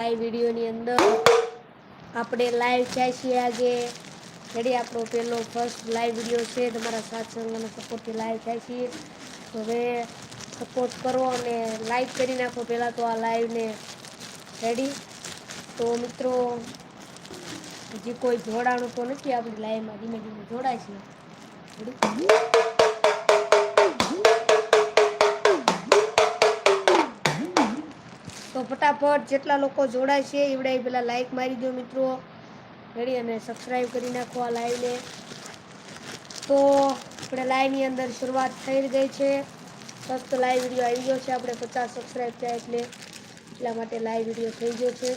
Live વિડીયોની અંદર આપણે લાઈવ થાય છીએ આજે. રેડી, આપણો પહેલો ફર્સ્ટ લાઈવ વીડિયો છે. તમારા સાથ સંગ અને સપોર્ટથી લાઈવ થાય છીએ હવે સપોર્ટ કરો અને લાઈક કરી નાખો. પહેલાં તો આ લાઈવને રેડી. તો મિત્રો, હજી કોઈ જોડાણું તો નથી. આપણી લાઈવમાં ધીમે ધીમે જોડાય છે. રેડી? તો ફટાફટ જેટલા લોકો જોડાય છે, એવડા એ પેલા લાઈક મારી દો મિત્રો. રેડી અને સબસ્ક્રાઈબ કરી નાખો આ લાઈવને તો આપણે લાઈવની અંદર શરૂઆત થઈ ગઈ છે. ફક્ત લાઈવ વીડિયો આવી ગયો છે, આપણે પચાસ સબસ્ક્રાઈબ થયા એટલે. એટલા માટે લાઈવ વીડિયો થઈ ગયો છે.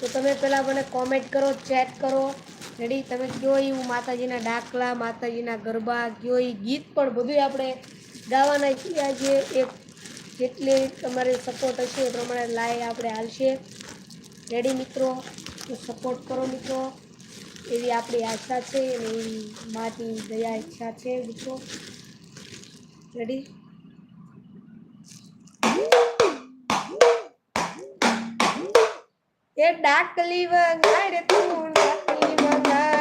તો તમે પહેલાં મને કોમેન્ટ કરો ચેટ કરો. રેડી? તમે કયો એવું માતાજીના ડાકલા, માતાજીના ગરબા, કયો ગીત પણ બધું આપણે ગાવાના છીએ આજે. એક જેટલી તમારે સપોર્ટ હશે એ પ્રમાણે લાઈવ આપણે હાલશે. રેડી મિત્રો? સપોર્ટ કરો મિત્રો. એવી આપણી આશા છે અને એવી માની દયા, ઈચ્છા છે મિત્રો. રેડી એ ડાકલી વગાડ તું, ડાકલી વગાડ.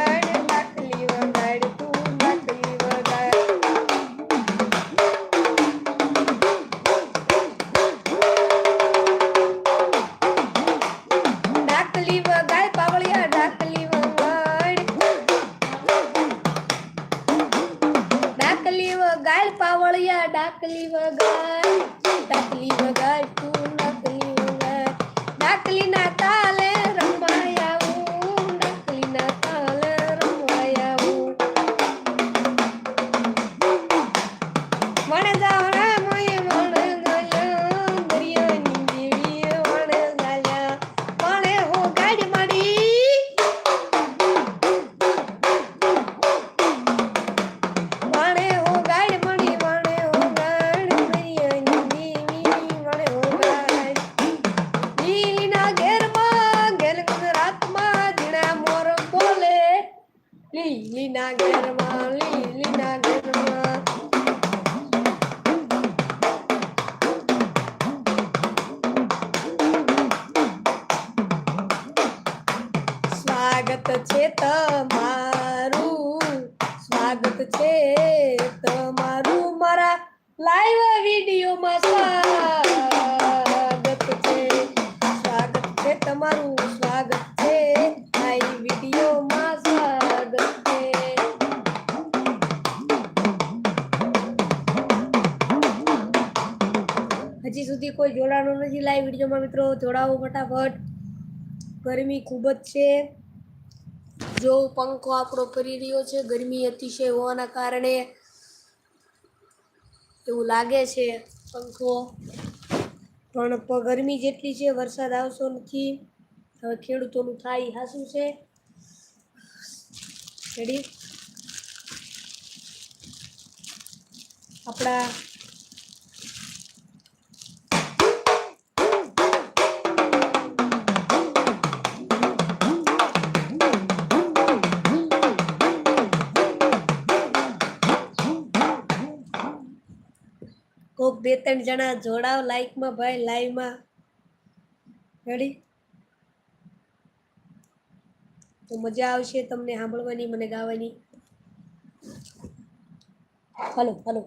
છે તમારું મારા લાઈવ વિડીયોમાં સ્વાગત છે. સ્વાગત છે તમારું, સ્વાગત છે લાઈવ વિડીયોમાં સ્વાગત છે. હજી સુધી કોઈ જોડાણું નથી લાઈવ વિડીયોમાં મિત્રો, જોડાવો ફટાફટ. ગરમી ખૂબ જ છે. જો પંખો આપણો ફરી રહ્યો છે, ગરમી અતિશય હોવાના કારણે એવું લાગે છે પંખો. પણ ગરમી જેટલી છે, વરસાદ આવતો નથી. હવે ખેડૂતોનું થાય હાસું છે. રેડી આપણા ત્રણ જણા જોડાવ લાઈકમાં ભાઈ, લાઈવમાં. રેડી તો મજા આવશે તમને સાંભળવાની, મને ગાવાની. હલો હલો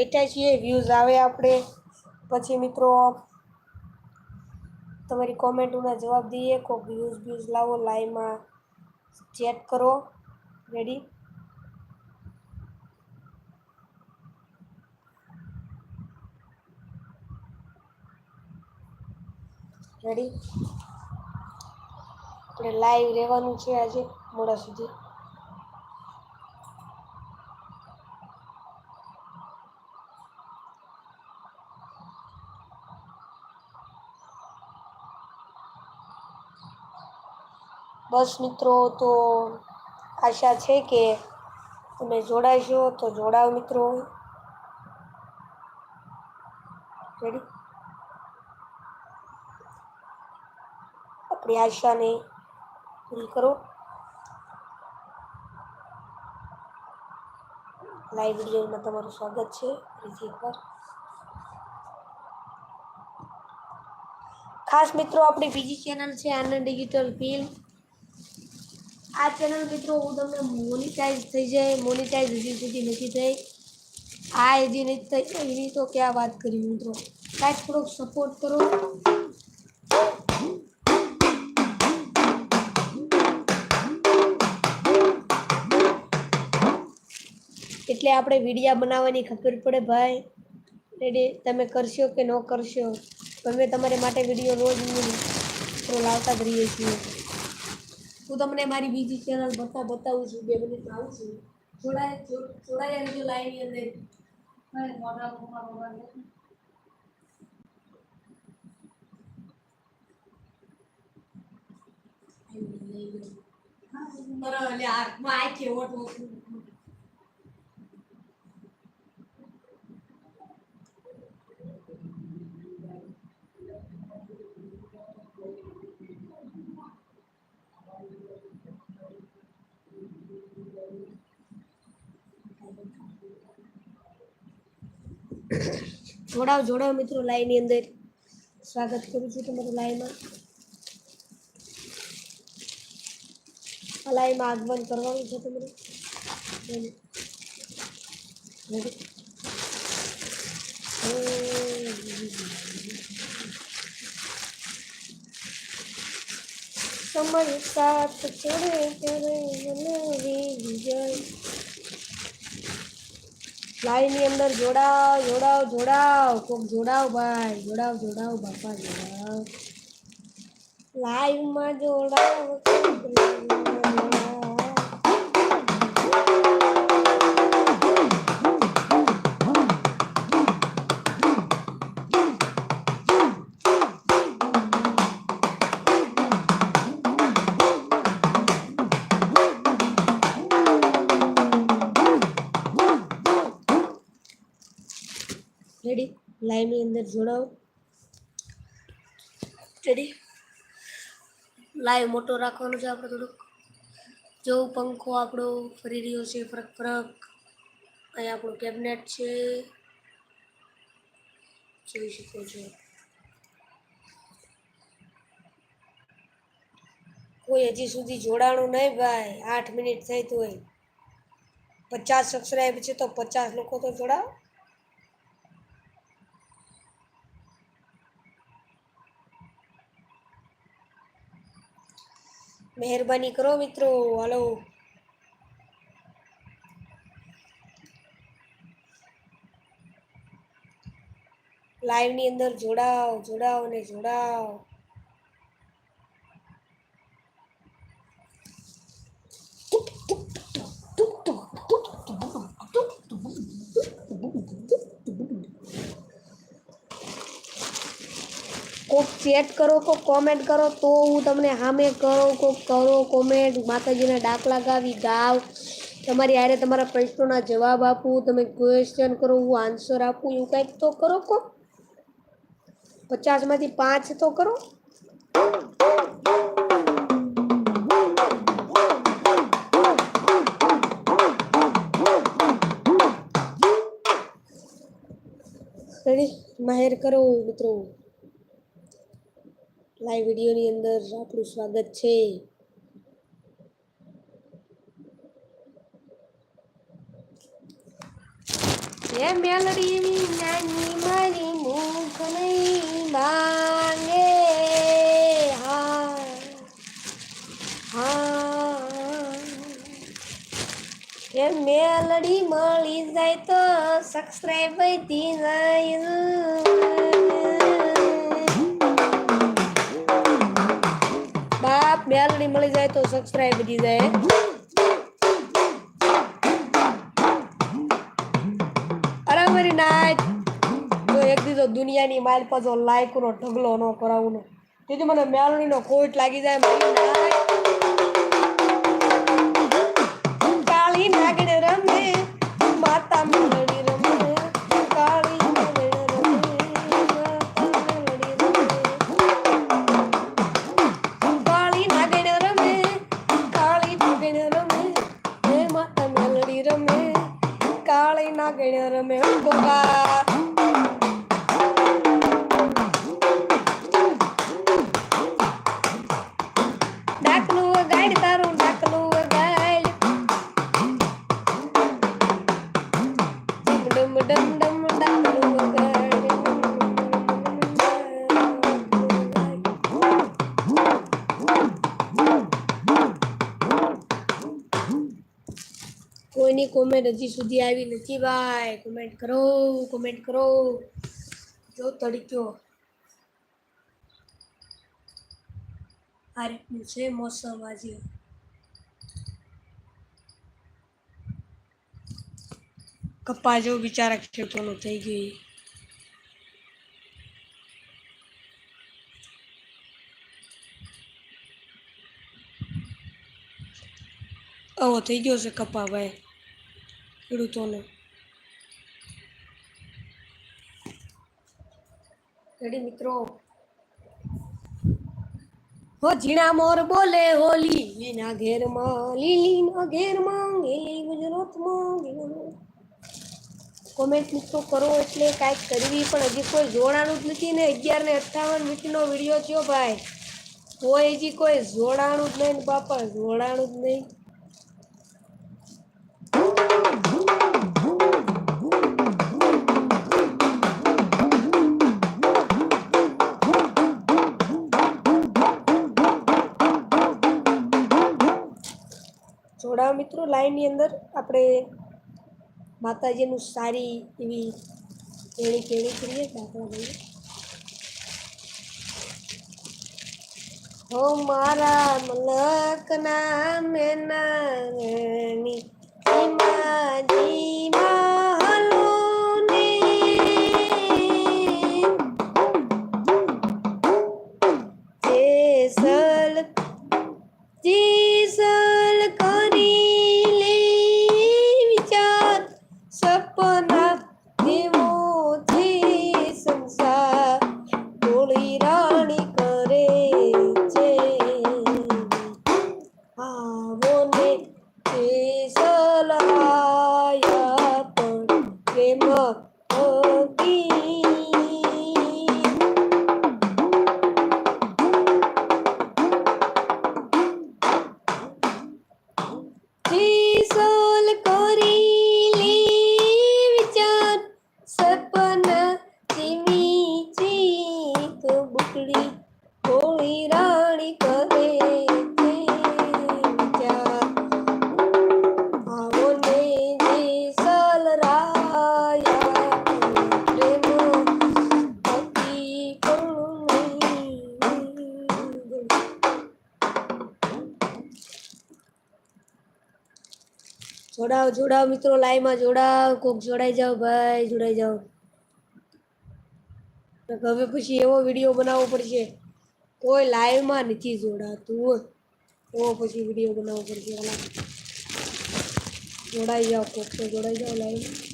બેઠા છીએ વ્યૂઝ આવે આપણે. પછી મિત્રો, તમારી કોમેન્ટોના જવાબ દઈએ. કોઈક વ્યૂઝ વ્યૂઝ લાવો લાઈવમાં ચેટ કરો. રેડી રેડી આપણે લાઈવ રહેવાનું છે આજે, મોડા સુધી. બસ મિત્રો, તો આશા છે કે તમે જોડાશો તો જોડાવ મિત્રો. રેડી આપણી આશાને પૂરી કરો. લાઈવ વિડીયોમાં તમારું સ્વાગત છે, ફરીથી એકવાર. ખાસ મિત્રો, આપણી બીજી ચેનલ છે, આનંદ ડિજિટલ ફિલ્મ આ ચેનલ મિત્રો, હું તમને મોનિટાઈઝ થઈ જાય મોનિટાઈઝ હજી સુધી નથી થઈ. આ હજી નથી થઈ એની તો ક્યાં વાત કરી મિત્રો? કાંઈક થોડોક સપોર્ટ કરો. એટલે આપણે વિડીયા બનાવવાની ખબર પડે ભાઈ. રેડી તમે કરશો કે ન કરશો? અમે તમારે માટે વીડિયો રોજ લાવતા જ રહીએ છીએ. હું તમને મારી બીજી ચેનલ બતા બતાવું છું બે મિનિટ આવું છું. જોડાય જોડાયા રહેજો લાઈવની અંદર. બરાબર, લે, હાથમાં આ જોડાવ જોડાવ મિત્રો, લાઈનની અંદર. સ્વાગત કરું છું તમારું લાઈવમાં આ લાઈવમાં આગમન કરવાનું છે તમારું? સમય સાથ છોડે ત્યારે મને વિજય. લાઈનની અંદર જોડાવ જોડાવ જોડાવ. કોક જોડાવ ભાઈ જોડાવ જોડાવ બાપા જોડાવ. લાઈવમાં જોડાવ. રેડી લાઈવની અંદર જોડાવ રેડી લાઈવ મોટો રાખવાનો છે આપણે થોડુંક. જો પંખો આપણો ફરી રહ્યો છે, ફરક ફરક. અહીંયા આપણું કેબિનેટ છે. જોઈ શકો છો. કોઈ હજી સુધી જોડાણું નહીં ભાઈ. આઠ મિનિટ થઈ તોય પચાસ સબસ્ક્રાઈબ છે તો પચાસ લોકો તો જોડાવ મહેરબાની કરો મિત્રો હાલો. લાઈવની અંદર જોડાવ જોડાવ ને જોડાવ કોક ચેટ કરો, કોક કોમેન્ટ કરો, તો હું તમને સામે કરો કોક કરો કોમેન્ટ માતાજીના ડાકલા ગાવી ગાવ. તમારી આરે તમારા પ્રશ્નોના જવાબ આપું, તમે ક્વેશ્ચન કરો, હું આન્સર આપું, એવું કંઈક તો કરો કો. પચાસમાંથી પાંચ તો કરો. રેડી માહેર કરો, મિત્રો. લાઈવ વિડીયોની અંદર આપણું સ્વાગત છે. એ મેલડી નાની મારી મુખ નહીં માંગે હા હા. એ મેલડી મળી જાય તો સબસ્ક્રાઈબ થઈ જાય. બાપ મેલડી મળી જાય તો સબસ્ક્રાઇબ વધી જાય. અરે મારી નાચ તો એક દીધો દુનિયાની માલ પાછો લાઈક નો, ઢગલો ન કરાવું નો. તેથી મને મેલડી નો ખોટ લાગી જાય, મારી નાચ કોમેન્ટ હજી સુધી આવી નથી ભાઈ. કોમેન્ટ કરો કોમેન્ટ કરો. જો તડક્યો. આ રીતનું છે મોસમ આજે. કપ્પા જેવું બિચારા ખેડૂતોનું થઈ ગયું. આવો થઈ ગયો છે કપા ભાઈ. ખેડૂતોને રેડી મિત્રો હો ઝીણા મોર બોલે હોલી લીના ઘેરમાં લીલીના ઘેરમાં લીલી ગુજરાતમાં કોમેન્ટ મિત્રો કરો એટલે કાંઈક કરવી પણ હજી કોઈ જોડાણું જ નથી ને અગિયાર ને અઠ્ઠાવન મિનિટનો વીડિયો થયો ભાઈ. કોઈ હજી કોઈ જોડાણું જ નહીં ને બાપા, જોડાણું જ નહીં. જોડાવ મિત્રો, લાઈનની અંદર આપણે માતાજીનું સારી એવી કેળી કેળી કરીએ, દાખલા લઈએ. હો મારા મલકના મેનાની માજી મહલો જોડાવ જોડાવ મિત્રો, લાઈવમાં જોડાવ, કોક જોડાઈ જાવ ભાઈ, જોડાઈ જાવ હવે પછી એવો વીડિયો બનાવવો પડશે. કોઈ લાઈવમાં નથી જોડાતું એવો પછી વીડિયો બનાવવો પડશે. જોડાઈ જાવ કોક તો જોડાઈ જાવ લાઈવ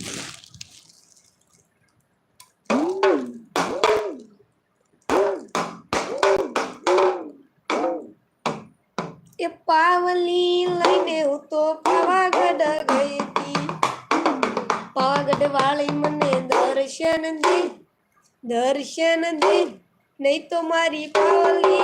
એ પાવલી લઈને હું તો પાવાગઢ ગઈ હતી. પાવાગઢ વાળી મને દર્શન દે દર્શન દે, નહીં તો મારી પાવલી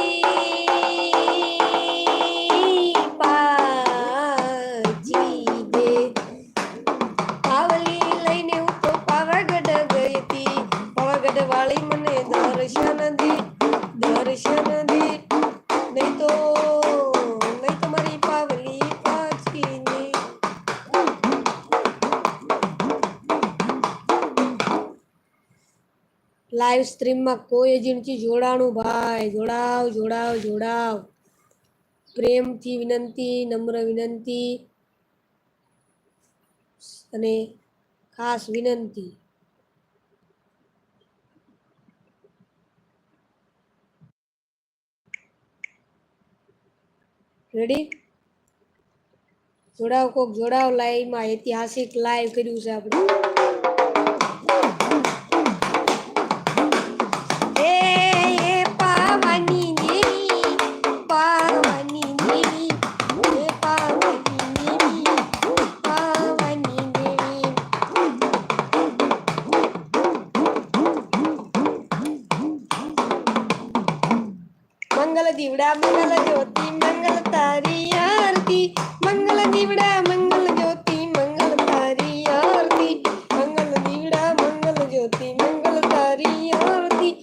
લાઈવ સ્ટ્રીમમાં કોઈ હજી જોડાણું ભાઈ. જોડાવ જોડાવ જોડાવ. પ્રેમથી વિનંતી, નમ્ર વિનંતી. અને ખાસ વિનંતી. રેડી જોડાવ કોક, જોડાવ લાઈવમાં ઐતિહાસિક લાઈવ કર્યું છે આપણે. દીવડા મંગલ જ્યોતિ મંગલ તારી આરતી મંગલ દીવડા મંગલ જ્યોતિ મંગલ તારી આરતી મંગલ દીવડા મંગલ જ્યોતિ મંગલ તારી આરતી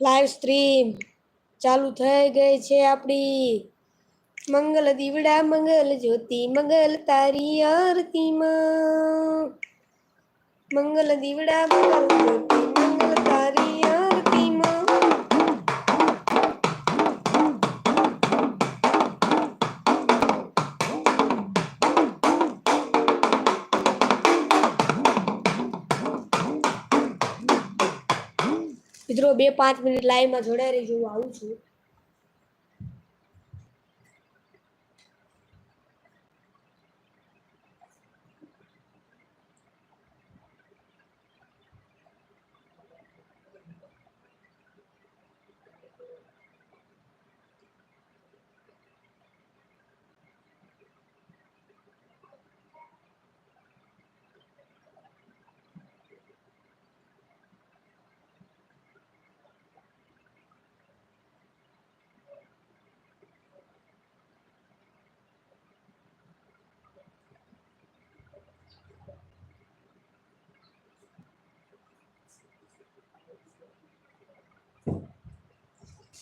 લાઈવ સ્ટ્રીમ ચાલુ થઈ ગઈ છે આપણી. મંગલ દીવડા મંગલ જ્યોતિ મંગલ તારી આરતીમાં મંગલ દીવડા મંગલ જ્યોતિ મંગલ તારી આરતીમાં મિત્રો બે પાંચ મિનિટ લાઈવમાં જોડાઈ રહેજો હું આવું છું.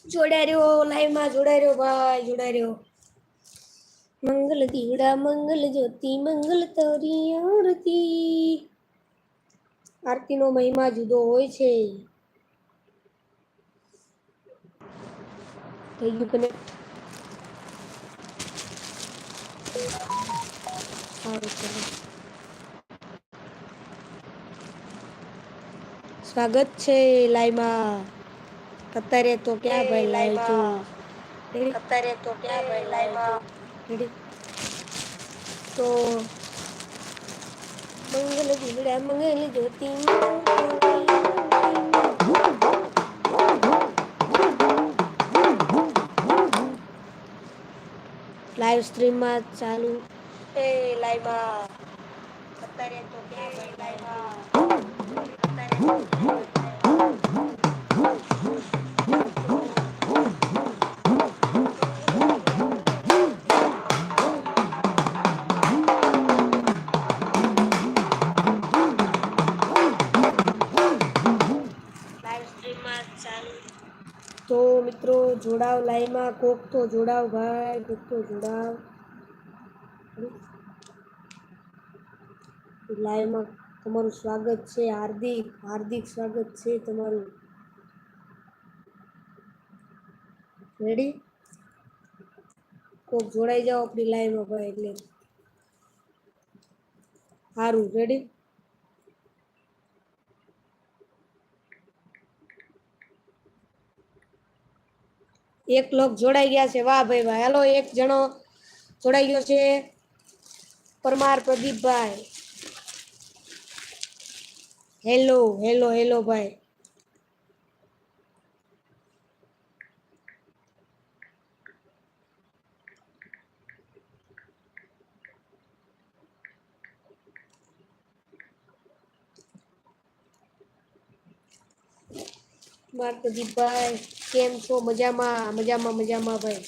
જોડાઈ રહ્યો લાઈવમાં જોડાઈ રહ્યો ભાઈ, જોડાઈ રહ્યો. મંગલ દીવડા, મંગલ જ્યોતિ, મંગલ તરી આરતી. આરતીનો મહિમા જુદો હોય છે. થઈ ગયું કનેક્ટ સ્વાગત છે લાઈવમાં અત્યારે તો ક્યાં ભાઈ લાઈ તો અત્યારે તો ક્યાં ભાઈ લાઈ તો મંગલ દીવડા મંગલ જ્યોતિ લાઈવ સ્ટ્રીમમાં ચાલુ. એ લાઈવમાં અત્યારે તો ક્યાં ભાઈ લાઈવમાં અત્યારે જોડાવ લાઈમાં, કોક તો જોડાવ ભાઈ, કોક તો જોડાવ. લાઈવમાં તમારું સ્વાગત છે, હાર્દિક હાર્દિક સ્વાગત છે તમારું. રેડી કોક જોડાઈ જાઓ આપણી લાઈવમાં ભાઈ એટલે. સારું રેડી એક લોક જોડાઈ ગયા છે. વાહ ભાઈ વાહ. હેલો, એક જણો જોડાઈ ગયો છે. પરમાર પ્રદીપભાઈ. હેલો હેલો હેલો ભાઈ. માર પ્રદીપભાઈ કેમ છો? મજામાં મજામાં મજામાં ભાઈ.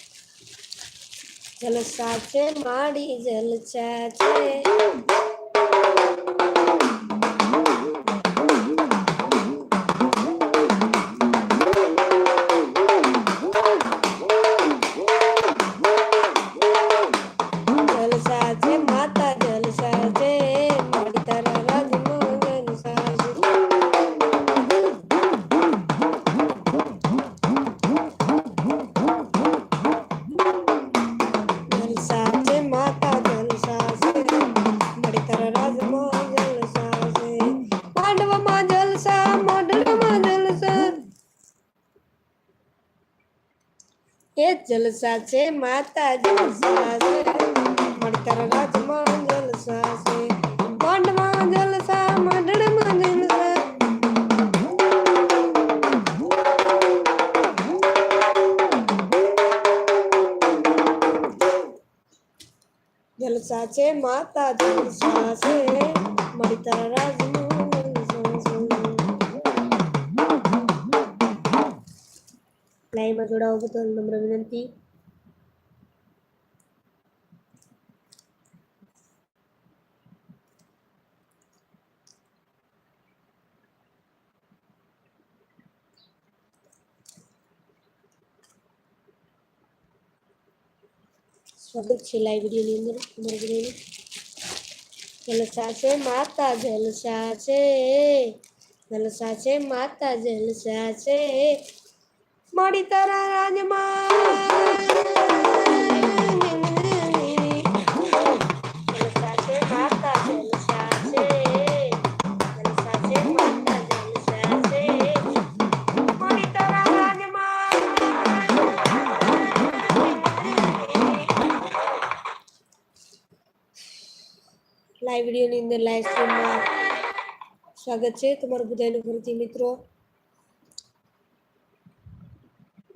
જલસા છે માડી જલસા છે. જલસા છે માતા જલસા છે મળતર રાજમાં જલસા છે માંડમાં જલસા માંડણમાં જલસા જલસા છે માતા લાઈનમાં જોડાવો બદલ નમ્ર વિનંતી સ્વાગત છે લાઈવ વિડીયોની અંદર તમારા બધાનું જલસા છે માતા જલસા છે જલસા છે માતા જલસા છે મારી તારા રાજમાં જલસા છે માતા જલસા છે જલસા છે માતા જલસા છે મારી તારા રાજમાં લાઈવ વિડીયોની અંદર લાઈવ સ્ટ્રીમમાં સ્વાગત છે તમારું બધાનું ફરીથી મિત્રો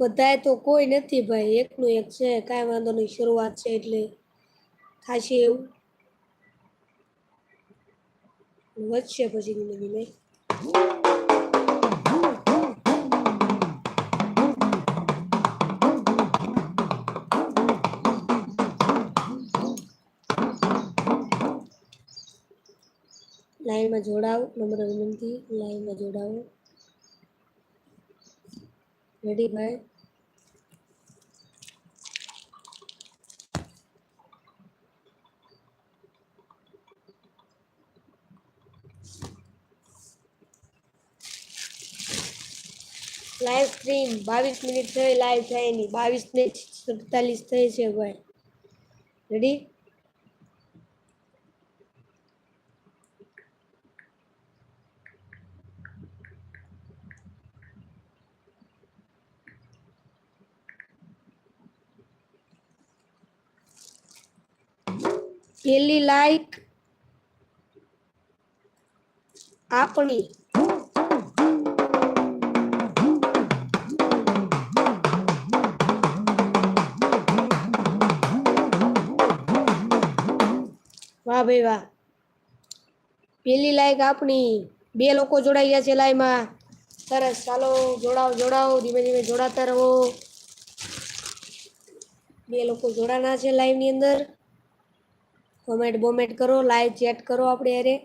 બધાય તો કોઈ નથી ભાઈ, એકનું એક છે, કાંઈ વાંધો નહીં, શરૂઆત છે એટલે થશે એવું. વધશે પછી ધીમે ધીમે. લાઈનમાં જોડાવ નમ્ર વિનંતી, લાઈનમાં જોડાવો રેડી ભાઈ? લાઈવ સ્ટ્રીમ બાવીસ મિનિટ થઈ લાઈવ થાય નહીં બાવીસ ને સડતાલીસ થઈ છે ભાઈ. રેડી પેલી લાઈક આપણી વાહ ભાઈ વાહ પેલી લાઈક આપણી બે લોકો જોડાઈ ગયા છે લાઈમાં સરસ, ચાલો, જોડાઓ જોડાઓ, ધીમે ધીમે જોડાતા રહો. બે લોકો જોડાના છે લાઈવની અંદર. કોમેન્ટ બોમેન્ટ કરો લાઈવ ચેટ કરો આપણે અરે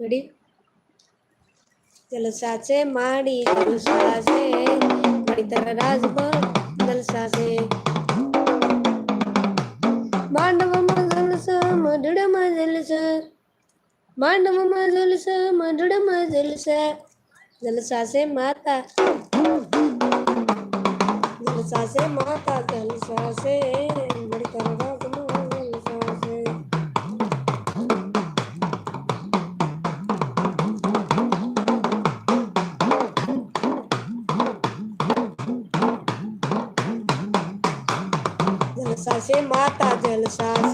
રેડી જલસા છે માડી જલસા છે. મારી તારા રાજમાં જલસા છે. માંડવમાં મઢડામાં જલસા માંડવમાં જલસા મઢડામાં જલસા જલસા છે માતા જલસા છે માતા જલસા છે તારા રાજમાં જલસા છે જલસા છે માતા જલસા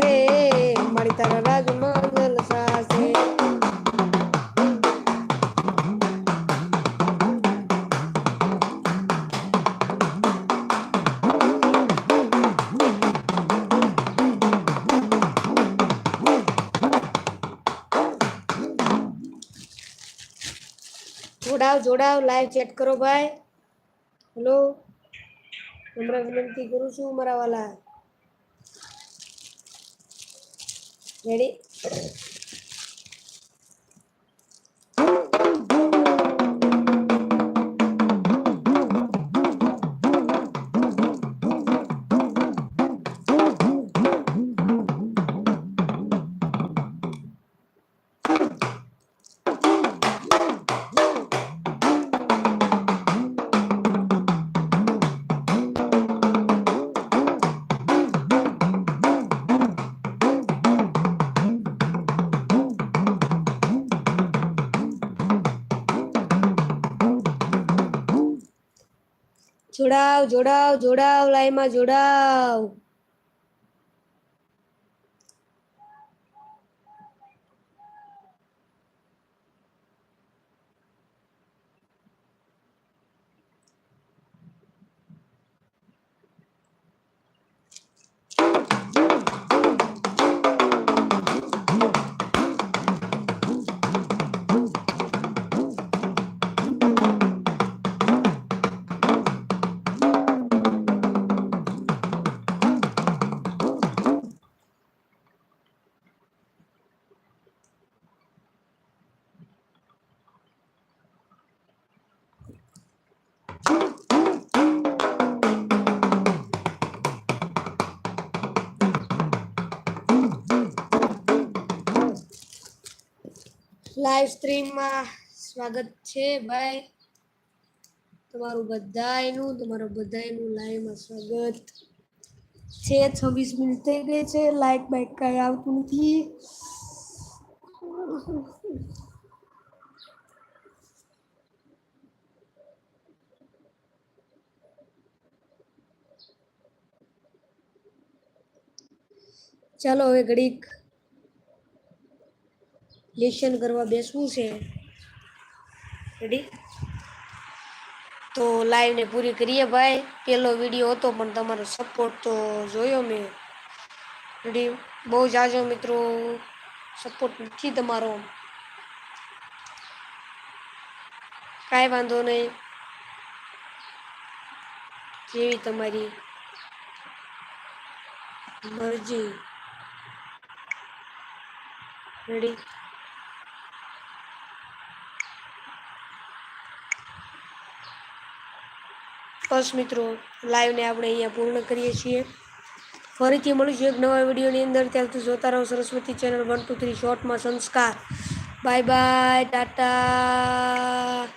જોડાવ લાઈવ ચેટ કરો ભાઈ. હેલો નમ્ર વિનંતી કરું છું મારા વાલા. રેડી જોડાવ જોડાવ જોડાવ લાઈમાં જોડાવ. લાઈવ સ્ટ્રીમમાં સ્વાગત છે ભાઈ. તમારું બધાયનું તમારું બધાયનું લાઈવમાં સ્વાગત છે. છવ્વીસ મિનિટ થઈ ગઈ છે. લાઈક બાઈક કાંઈ આવતું નથી. ચાલો હવે ઘડીક લેશન કરવા બેસવું છે. રેડી તો લાઈવને પૂરી કરીએ ભાઈ. પહેલો વીડિયો હતો, પણ તમારો સપોર્ટ તો જોયો મેં. રેડી બહુ જાજો મિત્રો. સપોર્ટ નથી તમારો. કાંઈ વાંધો નહીં. જેવી તમારી મરજી. રેડી બસ મિત્રો લાઈવને આપણે અહીંયા પૂર્ણ કરીએ છીએ. ફરીથી મળીશું એક નવા વિડીયોની અંદર. ત્યારથી જોતા રહો Saraswati channel one two three શોર્ટમાં સંસ્કાર. Bye bye tata.